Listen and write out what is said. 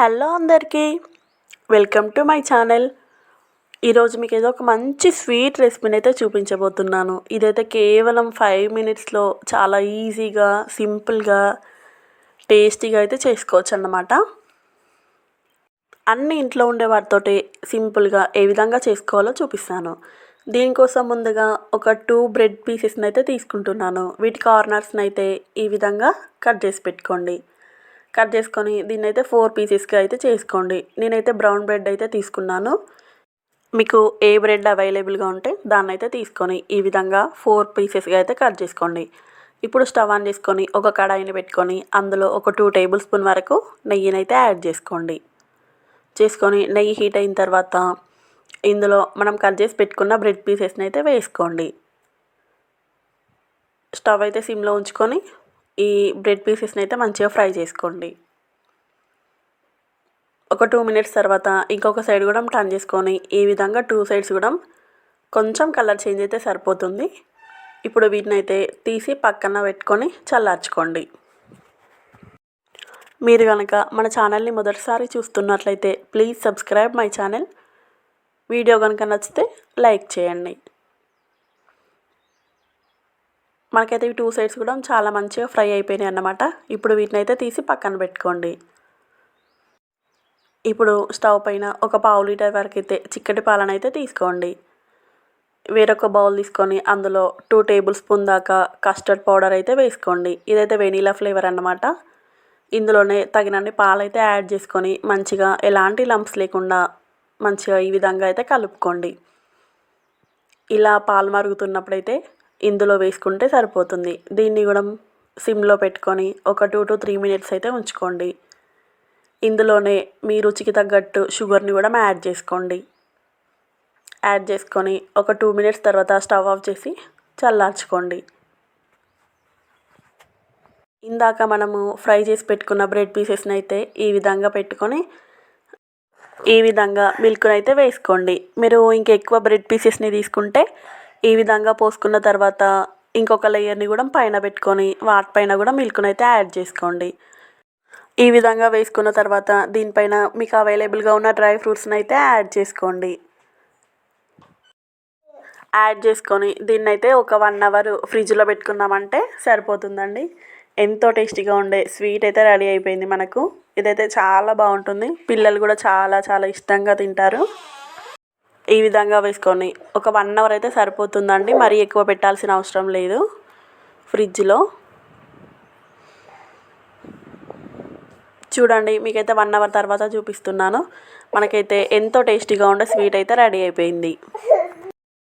Hello అందరికీ. Welcome to my channel. ఈరోజు మీకు ఏదో ఒక మంచి స్వీట్ రెసిపీని అయితే చూపించబోతున్నాను. ఇదైతే కేవలం ఫైవ్ మినిట్స్లో చాలా ఈజీగా సింపుల్గా టేస్టీగా అయితే చేసుకోవచ్చు అన్నమాట అన్ని ఇంట్లో ఉండే వాటితోటి సింపుల్గా ఏ విధంగా చేసుకోవాలో చూపిస్తాను. దీనికోసం ముందుగా ఒక టూ బ్రెడ్ పీసెస్ని అయితే తీసుకుంటున్నాను. వీటి కార్నర్స్ని అయితే ఈ విధంగా కట్ చేసి పెట్టుకోండి. కట్ చేసుకొని దీన్ని అయితే ఫోర్ పీసెస్కి అయితే చేసుకోండి. నేనైతే బ్రౌన్ బ్రెడ్ అయితే తీసుకున్నాను. మీకు ఏ బ్రెడ్ అవైలబుల్గా ఉంటే దాన్ని అయితే తీసుకొని ఈ విధంగా ఫోర్ పీసెస్గా అయితే కట్ చేసుకోండి. ఇప్పుడు స్టవ్ ఆన్ చేసుకొని ఒక కడాయిని పెట్టుకొని అందులో ఒక టూ టేబుల్ స్పూన్ వరకు నెయ్యిని అయితే యాడ్ చేసుకోండి. చేసుకొని నెయ్యి హీట్ అయిన తర్వాత ఇందులో మనం కట్ చేసి పెట్టుకున్న బ్రెడ్ పీసెస్ని అయితే వేసుకోండి. స్టవ్ అయితే సిమ్లో ఉంచుకొని ఈ బ్రెడ్ పీసెస్ని అయితే మంచిగా ఫ్రై చేసుకోండి. ఒక టూ మినిట్స్ తర్వాత ఇంకొక సైడ్ కూడా టర్న్ చేసుకొని ఈ విధంగా టూ సైడ్స్ కూడా కొంచెం కలర్ చేంజ్ అయితే సరిపోతుంది. ఇప్పుడు వీటిని అయితే తీసి పక్కన పెట్టుకొని చల్లార్చుకోండి. మీరు కనుక మన ఛానల్ని మొదటిసారి చూస్తున్నట్లయితే please subscribe my channel. Video కనుక నచ్చితే లైక్ చేయండి. మనకైతే ఈ టూ సైడ్స్ కూడా చాలా మంచిగా ఫ్రై అయిపోయినాయి అన్నమాట. ఇప్పుడు వీటిని అయితే తీసి పక్కన పెట్టుకోండి. ఇప్పుడు స్టవ్ పైన ఒక పావు లీటర్ వరకు అయితే చిక్కటి పాలన అయితే తీసుకోండి. వేరొక బౌల్ తీసుకొని అందులో టూ టేబుల్ స్పూన్ దాకా కస్టర్డ్ పౌడర్ అయితే వేసుకోండి. ఇదైతే వెనీలా ఫ్లేవర్ అన్నమాట. ఇందులోనే తగినన్ని పాలు అయితే యాడ్ చేసుకొని మంచిగా ఎలాంటి లంప్స్ లేకుండా మంచిగా ఈ విధంగా అయితే కలుపుకోండి. ఇలా పాలు మరుగుతున్నప్పుడైతే ఇందులో వేసుకుంటే సరిపోతుంది. దీన్ని కూడా సిమ్లో పెట్టుకొని ఒక టూ టు త్రీ మినిట్స్ అయితే ఉంచుకోండి. ఇందులోనే మీ రుచికి తగ్గట్టు షుగర్ని కూడా యాడ్ చేసుకోండి. యాడ్ చేసుకొని ఒక టూ మినిట్స్ తర్వాత స్టవ్ ఆఫ్ చేసి చల్లార్చుకోండి. ఇందాక మనము ఫ్రై చేసి పెట్టుకున్న బ్రెడ్ పీసెస్ని అయితే ఈ విధంగా పెట్టుకొని ఈ విధంగా మిల్క్ని అయితే వేసుకోండి. మీరు ఇంకెక్కువ బ్రెడ్ పీసెస్ని తీసుకుంటే ఈ విధంగా పోసుకున్న తర్వాత ఇంకొక లేయర్ని కూడా పైన పెట్టుకొని వాటిపైన కూడా మిల్క్ను అయితే యాడ్ చేసుకోండి. ఈ విధంగా వేసుకున్న తర్వాత దీనిపైన మీకు అవైలబుల్గా ఉన్న డ్రై ఫ్రూట్స్ని అయితే యాడ్ చేసుకోండి. యాడ్ చేసుకొని దీన్ని అయితే ఒక వన్ అవర్ ఫ్రిడ్జ్లో పెట్టుకున్నామంటే సరిపోతుందండి. ఎంతో టేస్టీగా ఉండే స్వీట్ అయితే రెడీ అయిపోయింది మనకు. ఇదైతే చాలా బాగుంటుంది. పిల్లలు కూడా చాలా చాలా ఇష్టంగా తింటారు. ఈ విధంగా వేసుకొని ఒక వన్ అవర్ అయితే సరిపోతుందండి. మరీ ఎక్కువ పెట్టాల్సిన అవసరం లేదు. ఫ్రిడ్జ్లో. చూడండి మీకైతే వన్ అవర్ తర్వాత చూపిస్తున్నాను. మనకైతే ఎంతో టేస్టీగా ఉండే స్వీట్ అయితే రెడీ అయిపోయింది.